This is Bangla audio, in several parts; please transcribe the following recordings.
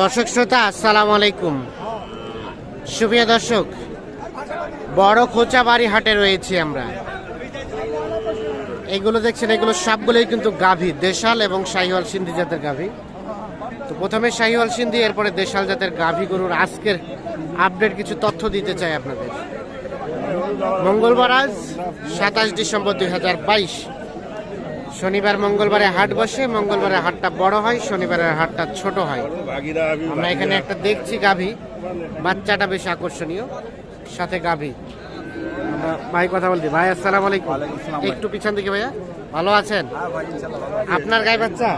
দর্শক শ্রোতা, আসসালামু আলাইকুম। সুপ্রিয় দর্শক, বড় খোঁচাবাড়ি হাটে রয়েছি আমরা। এগুলো দেখছেন, এগুলো সবগুলোই কিন্তু গাভী, দেশাল এবং শাহিওয়াল সিন্ধি জাতের গাভী। তো প্রথমে শাহিওয়াল সিন্ধি, এরপরে দেশাল জাতের গাভী গরুর আজকের আপডেট কিছু তথ্য দিতে চাই আপনাদের। মঙ্গলবার আজ, সাতাশ ডিসেম্বর দুই হাজার বাইশ। শনিবার মঙ্গলবারে হাট বসে মঙ্গলবারে হাটটা বড় হয় শনিবারের হাটটা ছোট হয়। আমরা এখানে একটা দেখছি গাভী। বাচ্চাটা বেশ আকর্ষণীয়। সাথে গাভী। ভাই কথা বলছি। ভাই আসসালাম আলাইকুম। একটু পিছন দিকে ভাইয়া। ভালো আছেন? আপনার গায়ে বাচ্চা?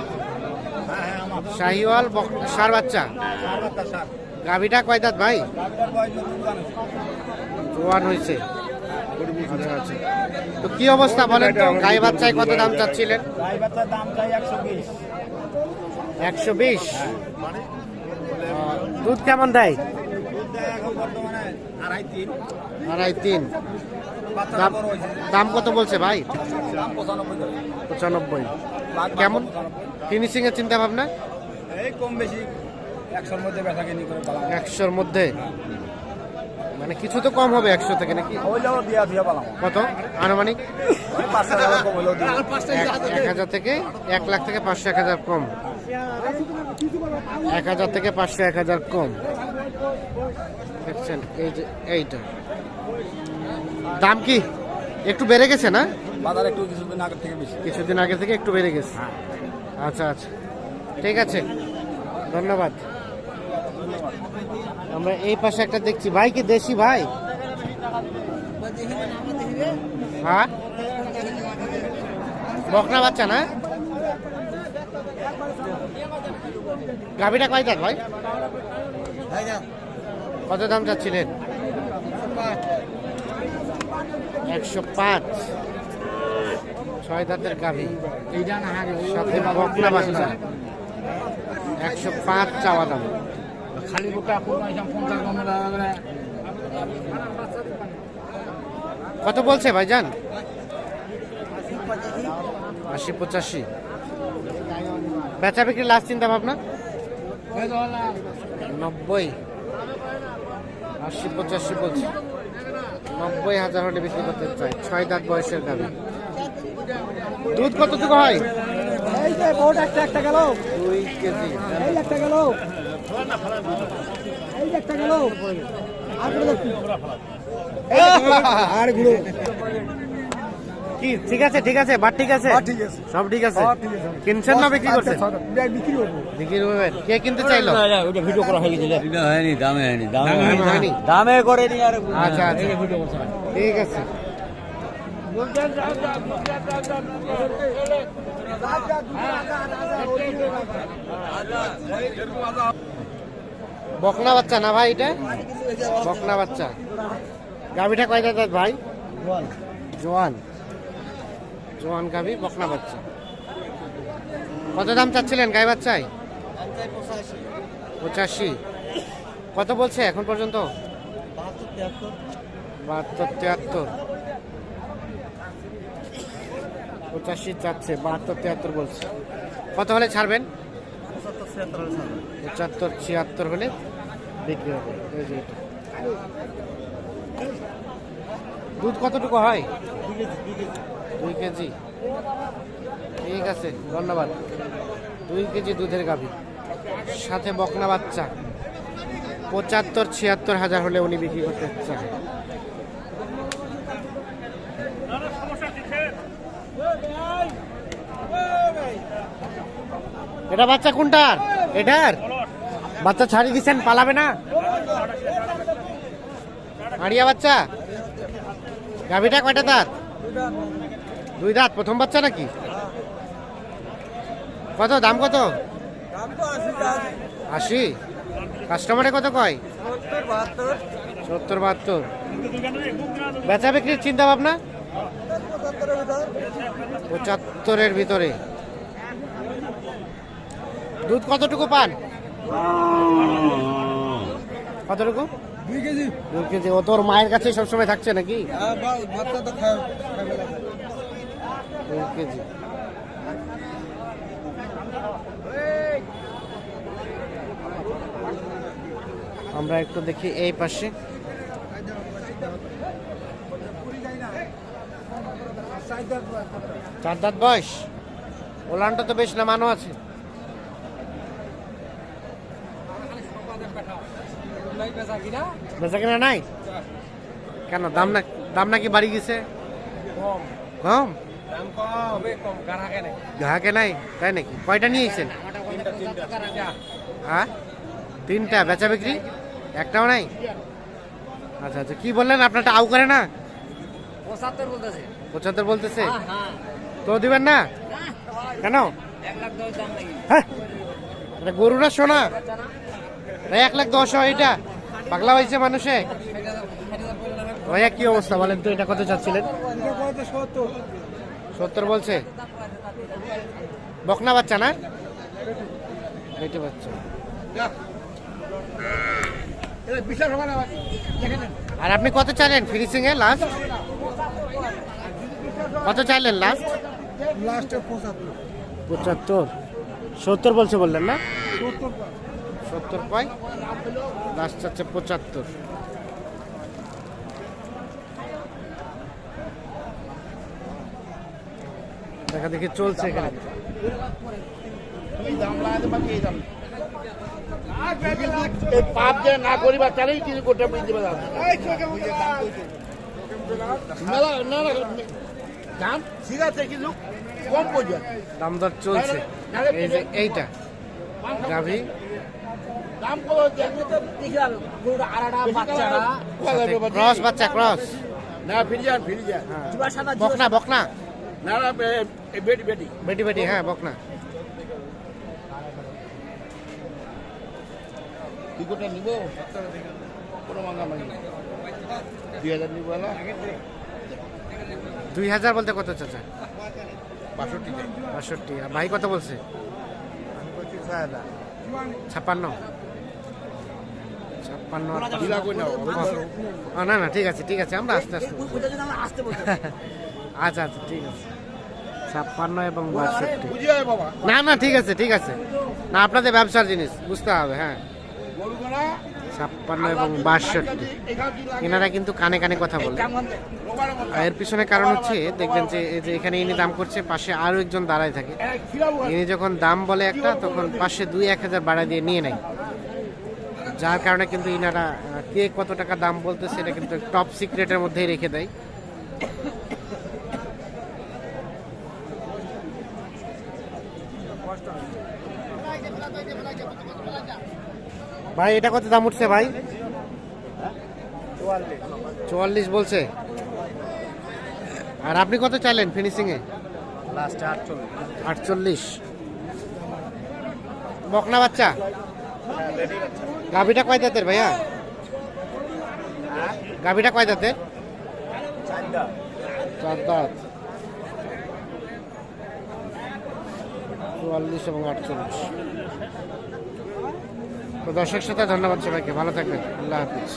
শাহিওয়াল বক- ষাঁড় বাচ্চা? গাভীটা কয় দাঁত ভাই? জোয়ান হয়েছে আচ্ছা। তো কি অবস্থা বলেন তো? গাই বাচ্চায় কত দাম চাচ্ছিলেন? গাই বাচ্চার দাম চাই একশো বিশ। একশো বিশ দুধ কেমন দেয়? আড়াই তিন। দাম কত বলছে ভাই? পঁচানব্বই। কেমন। ফিনিশিং এর চিন্তা ভাবনা? এই কম বেশি। একশোর মধ্যে বেচা কিনি করে পালাম একশোর মধ্যে? মানে কিছু তো কম হবে একশো থেকে নাকি? কত? আনুমানিক? এক- হাজার থেকে এক লাখ থেকে পাঁচশো এক হাজার কম। এক হাজার থেকে পাঁচশো এক হাজার কম। দেখছেন এই যে এইটা। দাম কি? একটু বেড়ে গেছে না? বাজার একটু কিছুদিন আগের থেকে বেশি। কিছুদিন আগে থেকে একটু বেড়ে গেছে। আচ্ছা আচ্ছা। ঠিক আছে। ধন্যবাদ। আমরা এই পাশে একটা দেখছি। ভাই কি দেশি ভাই? হ্যাঁ? বকনা বাচ্চা না? গাভিটা কয় দাঁত ভাই? কত দাম চাচ্ছিলেন? একশো পাঁচ। ছয় দাঁতের গাভি। সাথে বকনা বাচ্চা। একশো পাঁচ চাওয়া দাম। খালি পঞ্চাশ কম কত বলছে ভাইজান? আশি পঁচাশি। বেচা বিক্রি লাস্ট চিন্তা ভাবনা? নব্বই। আশি পঁচাশি বলছি। নব্বই হাজার হলে বিক্রি করতে চাই। ছয় দাঁত বয়সের গাভি। দুধ কতটুকু হয়? এই যে বোট একটা একটা গেল। দুই কেজি এই একটা গেল। এই একটা গেল। আরগুলো কি ঠিক আছে ঠিক আছে বাট ঠিক আছে? সব ঠিক আছে? কিনছেন না বিক্রি করছেন? বিক্রি করব। বিক্রি করবেন। কে কিনতে চাইলো? ওটা ভিডিও করা হয়ে গেছে। এটা হয়নি দামে হয়নি দামে দামে হয়নি। হয়নি? দামে করে নি আর আচ্ছা আচ্ছা। ঠিক আছে। বকনা বাচ্চা না ভাই এটা? বকনা বাচ্চা। গাভিটা কয় দাঁত ভাই? জোয়ান। জোয়ান গাভি, বকনা বাচ্চা। কত দাম চাচ্ছিলেন গাই বাচ্চায়? পঁচাশি। কত বলছে এখন পর্যন্ত? বাহাত্তর, তিয়াত্তর। পঁচাশি চাচ্ছে, বাহাত্তর, তিয়াত্তর বলছে। কত হলে ছাড়বেন? পঁচাত্তর, ছিয়াত্তর হলে বিক্রি হবে। দুধ কতটুকু হয়? দুই কেজি। ঠিক আছে, ধন্যবাদ। দুই কেজি দুধের গাভী। সাথে বকনা বাচ্চা। পঁচাত্তর, ছিয়াত্তর হাজার হলে উনি বিক্রি করতে চান। এটা বাচ্চা কোনটার? এটার? বাচ্চা ছাড়ি দিচ্ছেন পালাবে না? আড়িয়া বাচ্চা? গাভিটা কয়টা দাঁত? দুই দাঁত, প্রথম বাচ্চা নাকি? কত, দাম কত? আশি। কাস্টমারে কত কয়? সত্তর বাহাত্তর। বেচা বিক্রির চিন্তা ভাবনা পঁচাত্তরের ভিতরে। দুধ কতটুকু পান? কতটুকু? দুই কেজি। দুই কেজি। ও তোর মায়ের কাছে সবসময় থাকছে নাকি? দুই কেজি। আমরা একটু দেখি এই পাশে। চার দাঁত বয়স। ওলানটা তো বেশ না মানো আছে। বেচা কিনা নাই? কেন দাম না দাম নাকি বাড়ি গেছে? কম। গ্রাহকে নাই। তাই নাকি? কয়টা নিয়েছেন হ্যাঁ তিনটা বেচা বিক্রি একটাও নাই? আচ্ছা আচ্ছা। কি বললেন? আপনারটা আউ করে না? পঁচাত্তর বলতেছে। পঁচাত্তর বলতেছে? হ্যাঁ তো দিবেন না? কেন? হ্যাঁ। গরু না? সোনা এক লাখ দশ হয় এটা। পাগলা হয়েছে মানুষে? ভাইয়া কি অবস্থা বলেন তো এটা কত চাচ্ছিলেন? সত্তর বলছে। বকনা বাচ্চা না? বেটে বাচ্চা। আর আপনি কত চাইলেন ফিনিশিং এ লাস্ট কত চাইলেন লাস্ট লাস্টে পঁচাত্তর। পঁচাত্তর। সত্তর বলছে বললেন না? সত্তর পাই লাস্ট হচ্ছে পঁচাত্তর দেখা দেখি চলছে এখানে এই পাপ যে না করিবা কিছু গোটা বুঝতে পারা না না দাম ঠিক আছে কিন্তু কম দাম দর চলছে এই এইটা গাভী দাম কত ক্রস বাচ্চা ক্রস না ফিরে যান ফিরে যান বকনা বকনা। না না বেটি বেটি বেটি বেটি হ্যাঁ বকনা। কি নিব? কোনো মাঙ্গা মাঙ্গি দুই হাজার নিব না? দুই হাজার বলতে কত চাচা? বাষট্টি। বাষট্টি। আর ভাই কত বলছে? ছাপ্পান্ন। ছাপ্পান্ন না না ঠিক আছে ঠিক আছে আমরা আস্তে আস্তে আচ্ছা আচ্ছা ঠিক আছে। ছাপ্পান্ন এবং বাষট্টি। না না ঠিক আছে ঠিক আছে। না আপনাদের ব্যবসার জিনিস বুঝতে হবে হ্যাঁ। ছাপ্পান্ন এবং বাষট্টি। এনারা কিন্তু কানে কানে কথা বলে। এর পিছনে কারণ হচ্ছে দেখবেন যে এই যে এখানে ইনি দাম করছে পাশে আরও একজন দাঁড়ায় থাকে। ইনি যখন দাম বলে একটা তখন পাশে দুই এক হাজার বাড়া দিয়ে নিয়ে নেয়। যার কারণে কিন্তু ইনারা কে কত টাকা দাম বলতে সেটা কিন্তু টপ সিক্রেটের মধ্যেই রেখে দেয়। ভাই এটা কত দাম উঠছে ভাই? চুয়াল্লিশ বলছে। আর আপনি কত চাইলেন ফিনিশিং এ আটচল্লিশ। আটচল্লিশ। বকনা বাচ্চা? গাভিটা কয় দাঁতের ভাইয়া? গাভিটা কয় দাঁতের চার দাঁত। চুয়াল্লিশ এবং আটচল্লিশ। তো দর্শক সাথে ধন্যবাদ সবাইকে। ভালো থাকবেন। আল্লাহ হাফিজ।